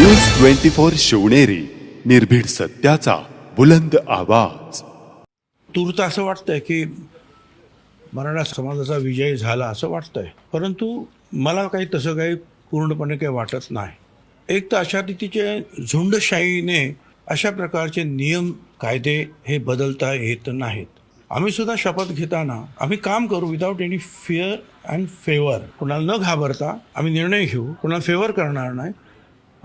News twenty four Shivneri निर्भीड सत्याचा बुलंद आवाज. तूर्त असं वाटतंय की मराठा समाजाचा विजय झाला असं वाटतंय. परंतु मला काही तसं काही पूर्णपणे काही वाटत नाही. एक तर अशा रीतीचे झुंडशाहीने अशा प्रकारचे नियम कायदे हे बदलता येत नाहीत. आम्ही सुद्धा शपथ घेताना आम्ही काम करू without any fear and favour कुणाला न घाबरता आम्ही निर्णय घेऊ कुणाला फेवर करणार नाही.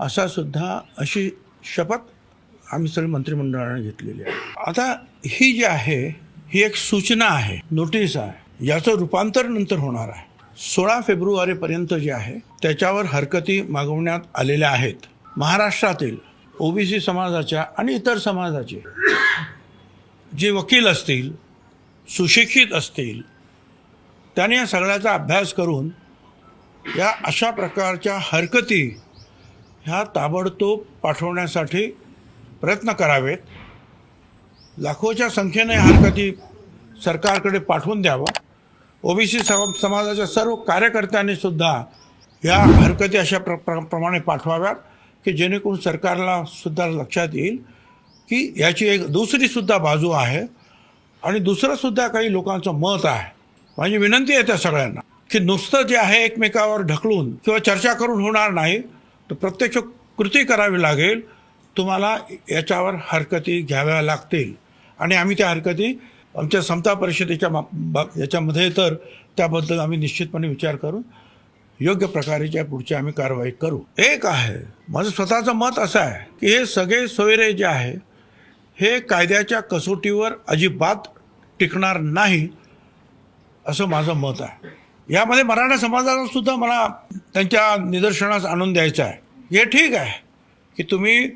असा सुद्धा अशी शपथ आम्ही सर्व मंत्रिमंडळाने घेतलेली आहे. आता ही जी आहे ही एक सूचना आहे नोटीस आहे याचं रूपांतर नंतर होणार आहे. सोळा फेब्रुवारीपर्यंत जे आहे त्याच्यावर हरकती मागवण्यात आलेल्या आहेत. महाराष्ट्रातील ओबीसी समाजाच्या आणि इतर समाजाचे जे वकील असतील सुशिक्षित असतील त्याने या सगळ्याचा अभ्यास करून या अशा प्रकारच्या हरकती ह्या ताबडतोब पाठवण्यासाठी प्रयत्न करावेत. लाखोच्या संख्येने हरकती सरकारकडे पाठवून द्यावं. ओबीसी समाजाच्या सर्व कार्यकर्त्यांनी सुद्धा या हरकती अशा प्र प्र- प्रमाणे पाठवाव्यात की जेणेकरून सरकारला सुद्धा लक्षात येईल की याची एक दुसरी सुद्धा बाजू आहे आणि दुसरं सुद्धा काही लोकांचं मत आहे. माझी विनंती आहे त्या सगळ्यांना की नुसतं जे आहे एकमेकावर ढकलून किंवा चर्चा करून होणार नाही तर प्रत्यक्ष कृती करावी लागेल. तुम्हाला याच्यावर हरकती घ्याव्या लागतील. आणि आम्ही त्या हरकती आमच्या समता परिषदेच्या मा- बा- याच्यामध्ये तर त्याबद्दल आम्ही निश्चितपणे विचार करून योग्य प्रकारेच्या पुढची आम्ही कारवाई करू. एक आहे माझं स्वतःचं मत असं आहे की हे सगळे सोयरे जे आहे हे कायद्याच्या कसोटीवर अजिबात टिकणार नाही असं माझं मत आहे. यामध्ये मराठा समाजाला सुद्धा मला त्यांच्या निदर्शनास आणून द्यायचं आहे. हे ठीक आहे की तुम्ही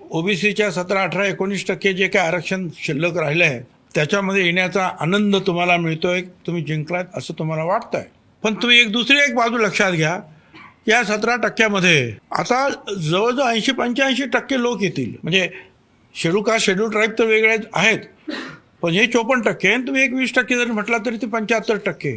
ओबीसीच्या सतरा अठरा एकोणीस टक्के जे काय आरक्षण शिल्लक राहिलं आहे त्याच्यामध्ये येण्याचा आनंद तुम्हाला मिळतोय तुम्ही जिंकलात असं तुम्हाला वाटतंय. पण तुम्ही एक दुसरी एक बाजू लक्षात घ्या. या सतरा टक्क्यामध्ये आता जवळजवळ ऐंशी पंच्याऐंशी टक्के लोक येतील. म्हणजे शेड्यूल कास्ट शेड्यूल ट्राईब तर वेगळे आहेत. पण हे चोपन्न टक्के आणि तुम्ही एक वीस टक्के जरी म्हटला तरी ते पंच्याहत्तर टक्के.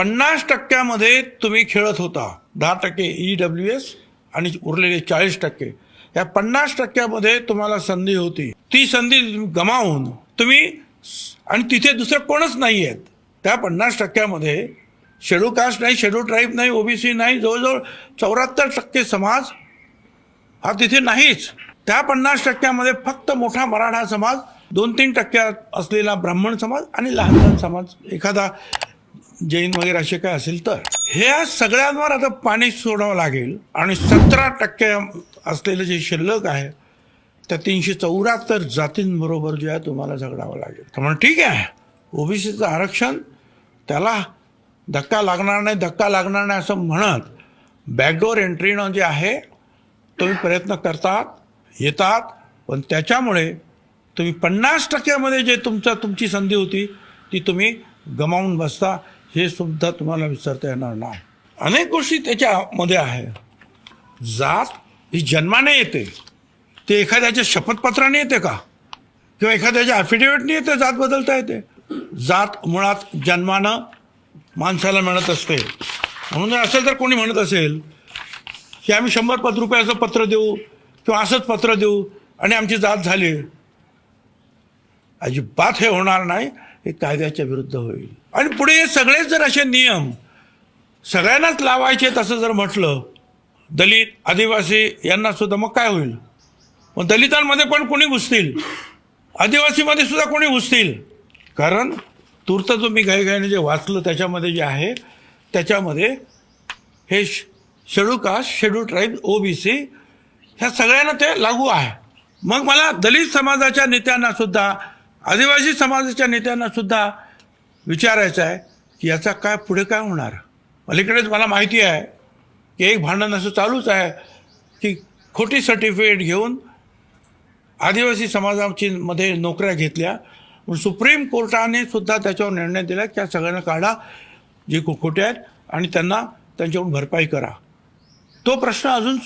पन्नास टक्क्यामध्ये तुम्ही खेळत होता. दहा टक्के ई डब्ल्यू एस आणि उरलेले चाळीस टक्के. या पन्नास टक्क्यामध्ये तुम्हाला संधी होती. ती संधी गमावून तुम्ही आणि तिथे दुसरं कोणच नाही आहेत. त्या पन्नास टक्क्यामध्ये शेड्यू कास्ट नाही शेड्यू ट्राईब नाही ओबीसी नाही जवळजवळ चौऱ्याहत्तर टक्के समाज हा तिथे नाहीच. त्या पन्नास टक्क्यामध्ये फक्त मोठा मराठा समाज दोन तीन टक्क्यात असलेला ब्राह्मण समाज आणि लहान लहान समाज. एखादा जैन वगैरे असे काय असेल तर. ह्या सगळ्यांवर आता पाणी सोडावं लागेल. आणि सतरा टक्के असलेलं जे शिल्लक आहे त्या तीनशे चौऱ्याहत्तर जातींबरोबर जे आहे तुम्हाला झगडावं लागेल. त्यामुळे ठीक आहे. ओबीसीचं आरक्षण त्याला धक्का लागणार नाही धक्का लागणार नाही असं म्हणत बॅकडोर एंट्रीनं जे आहे तुम्ही प्रयत्न करतात येतात पण त्याच्यामुळे तुम्ही पन्नास टक्क्यामध्ये जे तुमचं तुमची संधी होती ती तुम्ही गमावून बसता. हे सुद्धा तुम्हाला विसरता येणार नाही. अनेक गोष्टी त्याच्यामध्ये आहे. जात ही जन्माने येते. ते एखाद्याच्या शपथपत्राने येते का? किंवा एखाद्याच्या ॲफिडेविटने येते जात बदलता येते. जात मुळात जन्मानं माणसाला मिळत असते. म्हणून असेल तर कोणी म्हणत असेल की आम्ही शंभर पद रुपयाचं पत्र देऊ किंवा असंच पत्र देऊ आणि आमची जात झाली. अजिबात हे होणार नाही. हे कायद्याच्या विरुद्ध होईल. आणि पुढे हे सगळेच जर असे नियम सगळ्यांनाच लावायचे तसं जर म्हटलं दलित आदिवासी यांना सुद्धा मग काय होईल? मग दलितांमध्ये पण कोणी घुसतील? आदिवासीमध्ये सुद्धा कोणी घुसतील? कारण तूर्त जो मी घाईघाईने जे वाचलं त्याच्यामध्ये जे आहे त्याच्यामध्ये हे schedule caste schedule tribe OBC ह्या सगळ्यांना ते लागू आहे. मग मला दलित समाजाच्या नेत्यांना सुद्धा आदिवासी समाजाच्या नेत्यांना सुद्धा विचारायचं आहे की याचा काय पुढे काय होणार? अलीकडेच मला माहिती आहे की एक भांडण असं चालूच आहे की खोटी सर्टिफिकेट घेऊन आदिवासी समाजाची मध्ये नोकऱ्या घेतल्या. पण सुप्रीम कोर्टाने सुद्धा त्याच्यावर निर्णय दिला की या सगळ्यांना काढा जे खो- खोटे आहेत आणि त्यांना त्यांच्याकडून भरपाई करा. तो प्रश्न अजून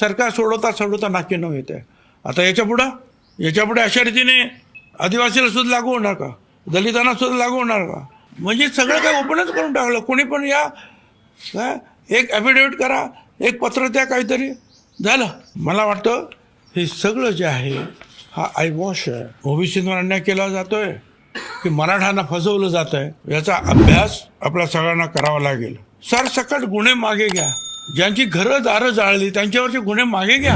सरकार सोडवता सोडवता नाकी न येत आहे. आता याच्यापुढं याच्यापुढे अशा रीतीने आदिवासीला सुद्धा लागू होणार का? दलितांना सुद्धा लागू होणार का? म्हणजे सगळं काही ओपनच करून टाकलं. कोणी पण या काय एक ॲफिडेविट करा एक पत्र द्या काहीतरी. झालं. मला वाटतं हे सगळं जे आहे हा आय वॉश आहे. ओबीसीवर अन्याय केला जातोय की मराठ्यांना फसवलं जात आहे याचा अभ्यास आपल्या सगळ्यांना करावा लागेल. सरसकट गुन्हे मागे घ्या. ज्यांची घरं दारं जाळली त्यांच्यावरचे गुन्हे मागे घ्या.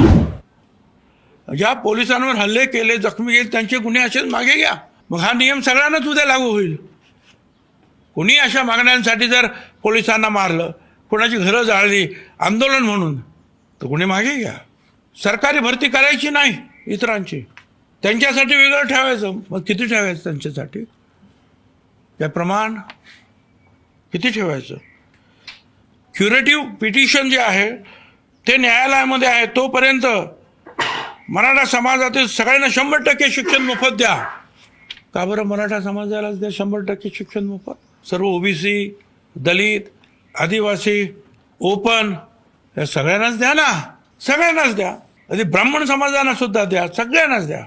ज्या पोलिसांवर हल्ले केले जखमी केले त्यांचे गुन्हे असेच मागे घ्या. मग हा नियम सगळ्यांनाच उद्या लागू होईल. कोणी अशा मागण्यांसाठी जर पोलिसांना मारलं कोणाची घरं जाळली आंदोलन म्हणून तर गुन्हे मागे घ्या. सरकारी भरती करायची नाही इतरांची. त्यांच्यासाठी वेगळं ठेवायचं. मग किती ठेवायचं त्यांच्यासाठी? त्या प्रमाण किती ठेवायचं? क्युरेटिव्ह पिटिशन जे आहे ते न्यायालयामध्ये आहे. तोपर्यंत मराठा समाजातील सगळ्यांना शंभर टक्के शिक्षण मोफत द्या. का बरं मराठा समाजालाच द्या शंभर टक्के शिक्षण मोफत? सर्व ओबीसी दलित आदिवासी ओपन या सगळ्यांनाच द्या ना. सगळ्यांनाच द्या. आधी ब्राह्मण समाजांना सुद्धा द्या. सगळ्यांनाच द्या.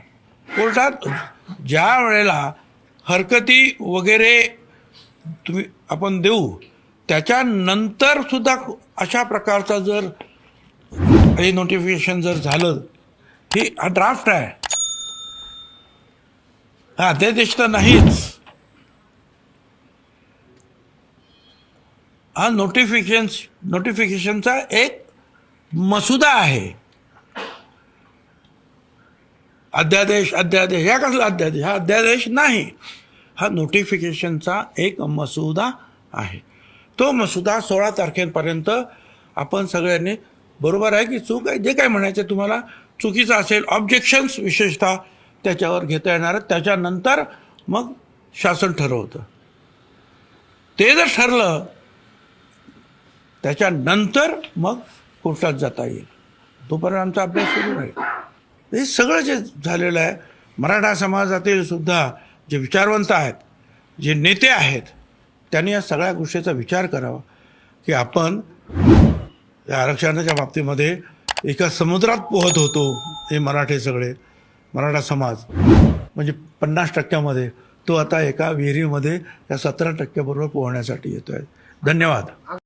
कोर्टात ज्या वेळेला हरकती वगैरे तुम्ही आपण देऊ त्याच्यानंतर सुद्धा अशा प्रकारचा जर हे नोटिफिकेशन जर झालं ही हा ड्राफ्ट आहे. हा अध्यादेश तर नाहीच. हा नोटिफिकेशन नोटिफिकेशनचा एक मसुदा आहे. अध्यादेश अध्यादेश या कसला अध्यादेश? हा अध्यादेश नाही. हा नोटिफिकेशनचा एक मसुदा आहे. तो मसुदा सोळा तारखेपर्यंत आपण सगळ्यांनी बरोबर आहे की चूक आहे? जे काय म्हणायचं तुम्हाला चुकीचं असेल ऑब्जेक्शन्स विशेषतः त्याच्यावर घेता येणार त्याच्यानंतर मग शासन ठरवतं. ते जर ठरलं त्याच्यानंतर मग कोर्टात जाता येईल. तोपर्यंत आमचा अभ्यास सुरू राहील. हे सगळं जे झालेलं आहे मराठा समाजातील सुद्धा जे विचारवंत आहेत जे नेते आहेत त्यांनी या सगळ्या गोष्टीचा विचार करावा की आपण या आरक्षणाच्या बाबतीमध्ये एका समुद्रात पोहत होतो हे मराठे सगळे मराठा समाज. म्हणजे पन्नास टक्क्यामध्ये तो आता एका विहिरीमध्ये या सतरा टक्क्याबरोबर पोहण्यासाठी येतो आहे धन्यवाद.